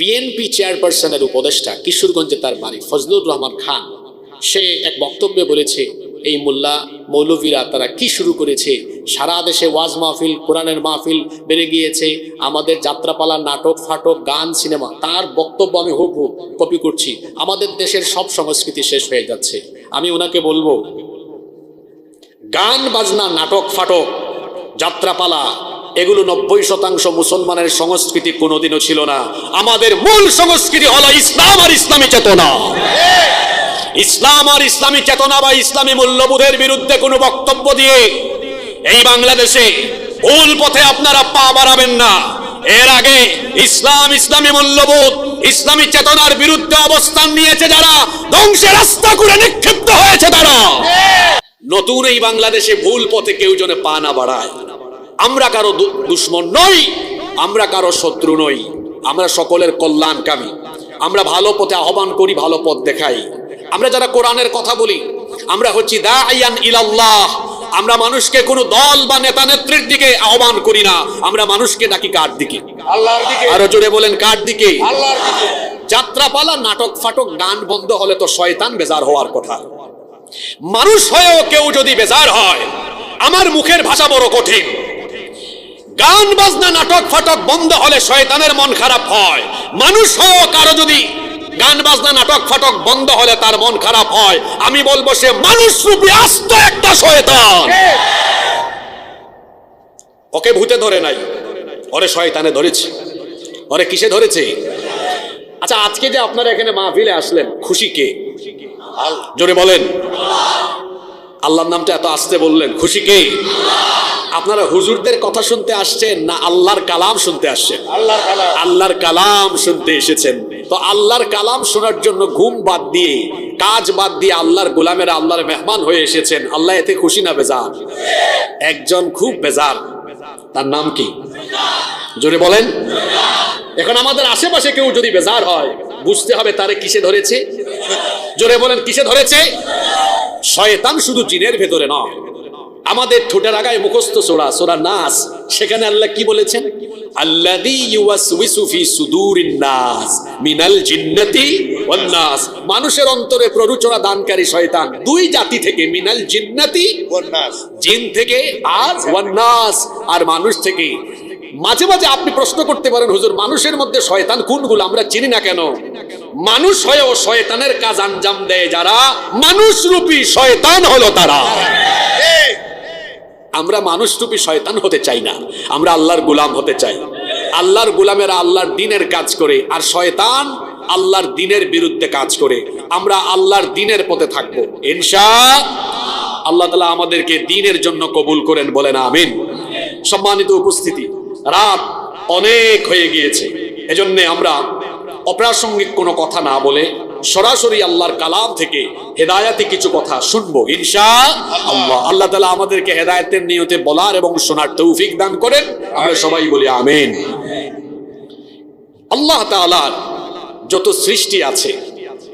BNP চেয়ারপারসনের উপদেষ্টা কিশোরগঞ্জে তার বাড়ি ফজলুর রহমান খান। সে এক বক্তব্যে বলেছে, এই মোল্লা মৌলভীরা তারা কি শুরু করেছে? সারা দেশে ওয়াজ মাহফিল, কোরআনের মাহফিল বেড়ে গিয়েছে। আমাদের যাত্রাপালা, নাটক, ফাটক, গান, সিনেমা, তার বক্তব্য আমি হুব কপি করছি। আমাদের দেশের সব সংস্কৃতি শেষ হয়ে যাচ্ছে। আমি ওনাকে বলব, গান, বাজনা, নাটক, ফাটক, যাত্রাপালা এগুলো নব্বই শতাংশ মুসলমানের সংস্কৃতি কোনোদিনও ছিল না। আমাদের মূল সংস্কৃতি হলো ইসলাম আর ইসলামী চেতনা। ইসলাম আর ইসলামী চেতনা বা ইসলামী মূল্যবোধের বিরুদ্ধে কোনো বক্তব্য দিয়ে এই বাংলাদেশে ভুল পথে আপনারা পা বাড়াবেন না। এর আগে ইসলাম, ইসলামী মূল্যবোধ, ইসলামী চেতনার বিরুদ্ধে অবস্থান নিয়েছে যারা ধ্বংসের রাস্তা করে নিক্ষিপ্ত হয়েছে তারা। নতুন এই বাংলাদেশে ভুল পথে কেউ যেন পা না বাড়ায়। আমরা কারও দু- দুশ্মন নই আমরা কারও শত্রু নই। আমরা সকলের কল্যাণকামী। আমরা ভালো পথে আহ্বান করি ভালো পথ দেখাই। আমরা যারা কোরআনের কথা বলি আমরা হচ্ছি দায়ান ইলাল্লাহ। আমরা মানুষকে কোনো দল বা নেতা নেত্রীর দিকে আহ্বান করি না। আমরা মানুষকে ডাকি কার দিকে? আল্লাহর দিকে। আরও জোরে বলেন কার দিকে? আল্লাহর দিকে। যাত্রাপালা নাটক ফাটক গান বন্ধ হলে তো শয়তান বেজার হওয়ার কথা। মানুষ হয়েও কেউ যদি বেজার হয় আমার মুখের ভাষা বড় কঠিন। গান, বাজনা, নাটক, ফাটক বন্ধ হলে শয়তানের মন খারাপ হয়। মানুষ হয়েও কারও যদি গান, বাজনা, নাটক, ফাটক বন্ধ হলে তার মন খারাপ হয়, আমি বলব সে মানুষ রূপী আস্ত একটা শয়তান। ওকে ভূতে ধরে নাই। ওরে শয়তানে ধরেছে। ওরে কিসে ধরেছে? আচ্ছা আজকে যে আপনারা এখানে মাহফিলে আসলেন, খুশি কে? জোরে বলেন। আল্লাহর নামটা এত আসতে বললেন। খুশি কে? আপনারা হুজুরদের কথা শুনতে আসছেন না আল্লাহর কালাম শুনতে আসছেন? আল্লাহর আল্লাহর কালাম শুনতে এসেছেন। তো আল্লাহর কালাম শোনার জন্য ঘুম বাদ দিয়ে কাজ বাদ দিয়ে আল্লাহর গোলামেরা আল্লাহর মেহমান হয়ে এসেছেন। আল্লাহ এতে খুশি না বেজার? একজন খুব বেজার। তার নাম কি? জোরে বলেন। এখন আমাদের আশেপাশে কেউ যদি বেজার হয় বুঝতে হবে তারে কিসে ধরেছে? জোরে বলেন কিসে ধরেছে? শয়তান শুধু জিনের ভেতরে নয়। আমাদের ঠোঁটের আগায় মুখস্থ সোরা সোরা নাস। সেখানে আল্লাহ কি বলেছেন? নাস, মিনাল জিন্নাতি নাস। মানুষের অন্তরে প্ররোচনা দানকারী শয়তান দুই জাতি থেকে, মিনাল জিন্নাতি জিন থেকে আর ওয়ান্নাস আর মানুষ থেকে। মাঝে মাঝে আপনি প্রশ্ন করতে পারেন, হুজুর, মানুষের মধ্যে শয়তান কোনগুলো? আমরা চিনি না কেন? মানুষ হয়েও শয়তানের কাজ আঞ্জাম দেয় যারা মানুষ রূপী শয়তান হলো তারা। আমরা মানুষ রূপী শয়তান হতে চাই না। আমরা আল্লাহর গোলাম হতে চাই। আল্লাহর গোলামেরা আল্লাহর দিনের কাজ করে আর শয়তান আল্লাহর দিনের বিরুদ্ধে কাজ করে। আমরা আল্লাহর দিনের পথে থাকব। ইনশা আল্লাহ তালা আমাদেরকে দিনের জন্য কবুল করেন বলেন আমিন। সম্মানিত উপস্থিতি, রাত অনেক হয়ে গিয়েছে। এজন্য আমরা অপ্রাসঙ্গিক কোনো কথা না বলে সরাসরি আল্লাহর কালাম থেকে হেদায়াতে কিছু কথা শুনব, ইনশা আল্লাহ। আল্লাহ তালা আমাদেরকে হেদায়তের নিয়তে বলার এবং শোনার তৌফিক দান করেন। আমরা সবাই বলি আমিন। আল্লাহ তাআলার যত সৃষ্টি আছে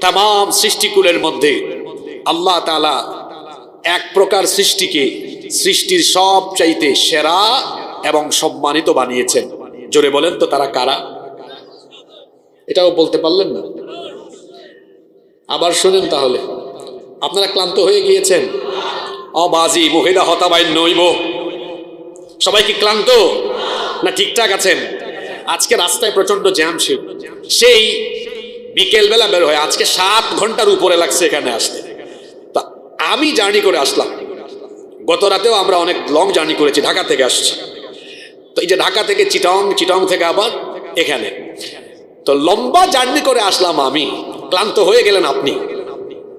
তাম সৃষ্টিকুলের মধ্যে আল্লাহ তাআলা এক প্রকার সৃষ্টিকে সৃষ্টির সব চাইতে সেরা এবং সম্মানিত বানিয়েছেন। জোরে বলেন তো তারা কারা? এটাও বলতে পারলেন না। আবার শুনেন তাহলে, আপনারা ক্লান্ত হয়ে গিয়েছেন? অবাজি মহিলা হতাবাই নইব। সবাই কি ক্লান্ত? না ঠিকঠাক আছেন? আজকে রাস্তায় প্রচণ্ড জ্যাম ছিল। সেই বিকেল বেলা বের হয় আজকে সাত ঘণ্টার উপরে লাগছে এখানে আসতে। তা আমি জার্নি করে আসলাম। গত রাতেও আমরা অনেক লং জার্নি করেছি, ঢাকা থেকে আসছি। তো এই যে ঢাকা থেকে চিটং চিটং থেকে আবার এখানে। তো লম্বা জার্নি করে আসলাম আমি। ক্লান্ত হয়ে গেলেন আপনি।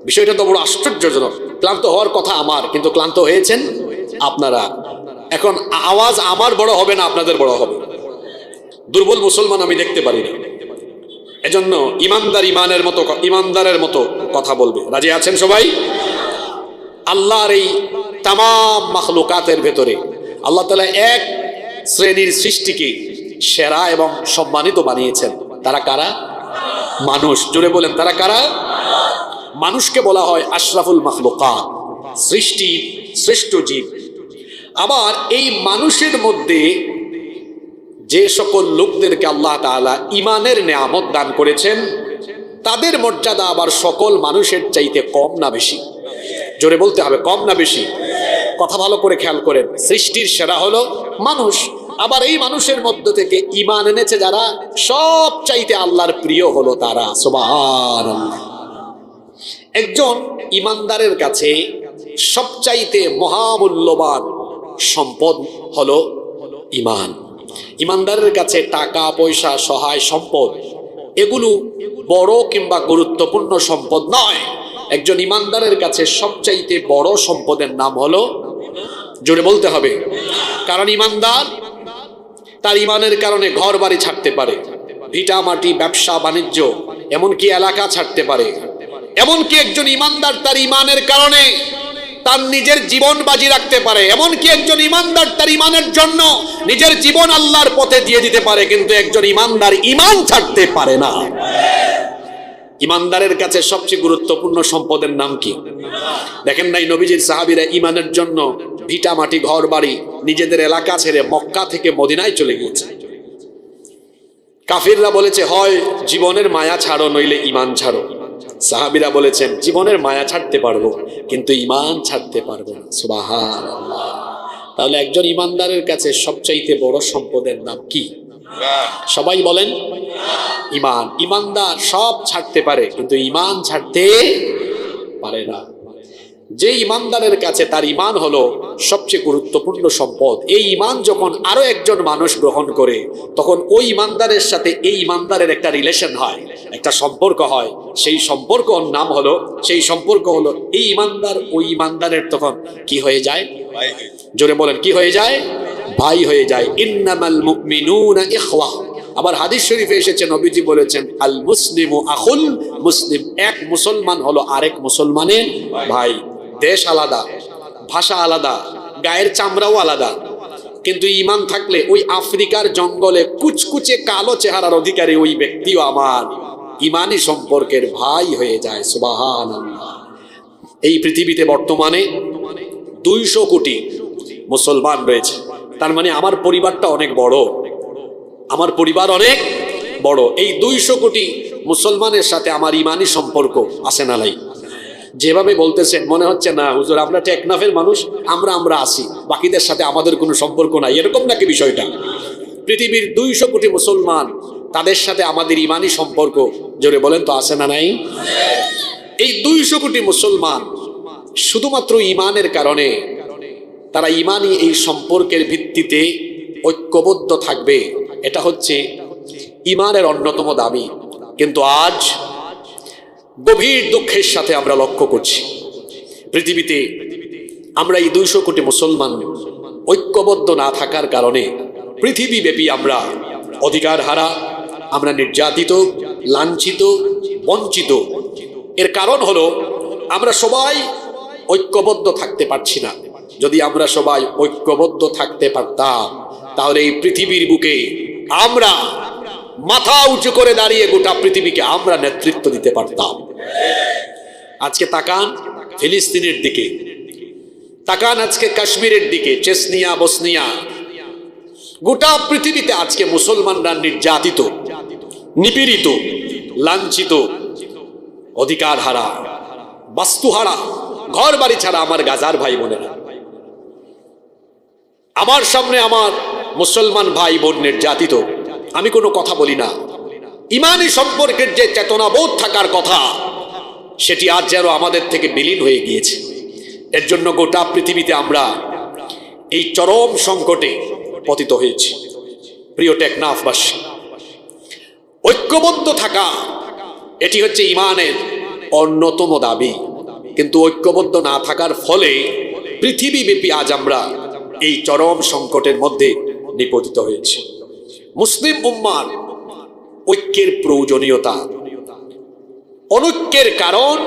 বিষয়টা তো বড় আশ্চর্যজনক। ক্লান্ত হওয়ার কথা আমার, কিন্তু ক্লান্ত হয়েছেন আপনারা। এখন আওয়াজ আমার বড় হবে না আপনাদের বড় হবে। দুর্বল মুসলমান আমি দেখতে পারি না। এজন্য ইমানদার ইমানের মতো ইমানদারের মতো কথা বলবে। রাজি আছেন সবাই? আল্লাহর এই তাম মাখলুকাতের ভেতরে আল্লাহ তালা এক শ্রেণির সৃষ্টিকে সেরা এবং সম্মানিত বানিয়েছেন। তারা কারা? মানুষ। জুড়ে বলেন, তারা কারা? মানুষকে বলা হয় আশরাফুল মাখলুকাত, সৃষ্টি, শ্রেষ্ঠ জীব। আবার এই মানুষের মধ্যে যে সকল লোকদেরকে আল্লাহ তাআলা ইমানের নেয়ামত দান করেছেন, তাদের মর্যাদা আবার সকল মানুষের চাইতে কম না বেশি। জোরে বলতে হবে, কম না বেশি। কথা ভালো করে খেয়াল করেন, সৃষ্টির সেরা হলো মানুষ। আবার এই মানুষের মধ্য থেকে ইমান এনেছে যারা সব চাইতে আল্লাহর প্রিয় হলো তারা, সুবহানাল্লাহ। একজন ইমানদারের কাছে সবচাইতে মহামূল্যবান সম্পদ হলো ইমান ইমানদারের কাছে টাকা, পয়সা, সহায়, সম্পদ, এগুলো বড় কিংবা গুরুত্বপূর্ণ সম্পদ নয়। একজন ইমানদারের কাছে সবচাইতে বড় সম্পদের নাম হলো, জোরে বলতে হবে, কারণ ইমানদার তার ইমানের কারণে ঘর বাড়ি ছাড়তে পারে। ভিটা মাটি, ব্যবসা, বাণিজ্য, এমনকি এলাকা ছাড়তে পারে। এমনকি একজন ইমানদার তার ইমানের কারণে তার নিজের জীবন বাজি রাখতে পারে। এমনকি একজন ইমানদার তার ইমানের জন্য নিজের জীবন আল্লাহর পথে দিয়ে দিতে পারে, কিন্তু একজন ইমানদার ইমান ছাড়তে পারে না। ইমানদারের কাছে সবচেয়ে গুরুত্বপূর্ণ সম্পদের নাম কি? দেখেন নাই নবীজির সাহাবীরা ইমানের জন্য ভিটা মাটি ঘর বাড়ি নিজেদের এলাকা ছেড়ে মক্কা থেকে মদিনায় চলে গিয়েছে। কাফিররা বলেছে হয় জীবনের মায়া ছাড়ো নইলে ইমান ছাড়ো। সাহাবিরা বলেছেন জীবনের মায়া ছাড়তে পারব কিন্তু ইমান ছাড়তে পারব না। তাহলে একজন ইমানদারের কাছে সবচাইতে বড় সম্পদের নাম কি? সবাই বলেন ইমান। ইমানদার সব ছাড়তে পারে কিন্তু ইমান ছাড়তে পারে না। যে ইমানদারের কাছে তার ইমান হলো সবচেয়ে গুরুত্বপূর্ণ সম্পদ এই ইমান যখন আরও একজন মানুষ গ্রহণ করে তখন ওই ইমানদারের সাথে এই ইমানদারের একটা রিলেশন হয় একটা সম্পর্ক হয়। সেই সম্পর্ক নাম হলো সেই সম্পর্ক হলো এই ইমানদার ওই ইমানদারের তখন কি হয়ে যায়। জোরে বলেন কি হয়ে যায়? ভাই হয়ে যায়। ইন্নামাল মুমিনুনা ইখওয়া। আবার হাদিস শরীফে এসেছে, নবীজি বলেছেন, আল মুসলিম আখুল মুসলিম। এক মুসলমান হলো আরেক মুসলমানের ভাই। দেশ আলাদা, ভাষা আলাদা, গায়ের চামড়াও আলাদা। কিন্তু ইমান থাকলে ওই আফ্রিকার জঙ্গলে কুচকুচে কালো চেহারার অধিকারী ওই ব্যক্তিও আমার। ইমানি সম্পর্কের ভাই হয়ে যায় সুবাহান এই পৃথিবীতে বর্তমানে দুইশো কোটি মুসলমান রয়েছে। তার মানে আমার পরিবারটা অনেক বড়। আমার পরিবার অনেক বড়। এই দুইশো কোটি মুসলমানের সাথে আমার ইমানি সম্পর্ক আছে না নাই? যেভাবে বলতেছেন, মনে হচ্ছে, না, হুজুর, আমরা টেকনাফের মানুষ, আমরা আমরা আসি বাকিদের সাথে আমাদের কোনো সম্পর্ক নাই। এরকম নাকি বিষয়টা? পৃথিবীর দুইশো কোটি মুসলমান, তাদের সাথে আমাদের ইমানি সম্পর্ক, জোরে বলেন তো আসে না নাই? এই দুইশো কোটি মুসলমান শুধুমাত্র ইমানের কারণে তারা ইমানি এই সম্পর্কের ভিত্তিতে ঐক্যবদ্ধ থাকবে। এটা হচ্ছে ইমানের অন্যতম দাবি। কিন্তু আজ গভীর দুঃখের সাথে আমরা লক্ষ্য করছি। পৃথিবীতে আমরা এই দুইশো কোটি মুসলমান ঐক্যবদ্ধ না থাকার কারণে পৃথিবীব্যাপী আমরা অধিকার হারা, আমরা নির্যাতিত, লাঞ্ছিত, বঞ্চিত। এর কারণ হলো আমরা সবাই ঐক্যবদ্ধ থাকতে পারছি না। যদি আমরা সবাই ঐক্যবদ্ধ থাকতে পারতাম, তাহলে এই পৃথিবীর বুকে আমরা মাথা উঁচু করে দাঁড়িয়ে গোটা পৃথিবীকে আমরা নেতৃত্ব দিতে পারতাম। আজকে তাকান ফিলিস্তিনের দিকে। তাকান আজকে কাশ্মীরের দিকে, চেসনিয়া, বসনিয়া। গোটা পৃথিবীতে আজকে মুসলমানরা নির্যাতিত, নিপীড়িত, লাঞ্ছিত অধিকার হারা বাস্তু হারা ঘর বাড়ি ছাড়া আমার গাজার ভাই বোনেরা। আমার সামনে আমার মুসলমান ভাই বোন নির্যাতিত। আমি কোনো কথা বলি না। ইমানি সম্পর্কের যে চেতনাবোধ থাকার কথা, সেটি আজ যেন আমাদের থেকে বিলীন হয়ে গিয়েছে। এর জন্য গোটা পৃথিবীতে আমরা এই চরম সংকটে পতিত হয়েছি। প্রিয় টেকনাফবাসী, ঐক্যবদ্ধ থাকা, এটি হচ্ছে ইমানের অন্যতম দাবি। কিন্তু ঐক্যবদ্ধ না থাকার ফলে পৃথিবীব্যাপী আজ আমরা এই চরম সংকটের মধ্যে নিপতিত হয়েছে। মুসলিম উম্মার ঐক্যের প্রয়োজনীয়তা, অনৈক্যের কারণ,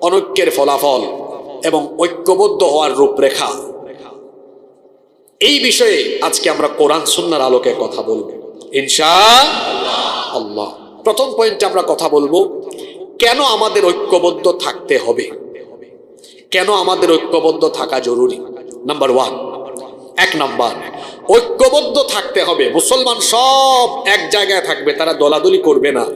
অনৈক্যের ফলাফল এবং ঐক্যবদ্ধ হওয়ার রূপরেখা। এই বিষয়ে আজকে আমরা কোরআন সুন্নার আলোকে কথা বলব। ইনশা আল্লাহ। প্রথম পয়েন্টে আমরা কথা বলব, কেন আমাদের ঐক্যবদ্ধ থাকতে হবে? কেন আমাদের ঐক্যবদ্ধ থাকা জরুরি? নাম্বার ওয়ান এক নম্বর। ঐক্যবদ্ধ থাকতে হবে। মুসলমান সব এক জায়গায় থাকবে তারা দলাদলি করবে না।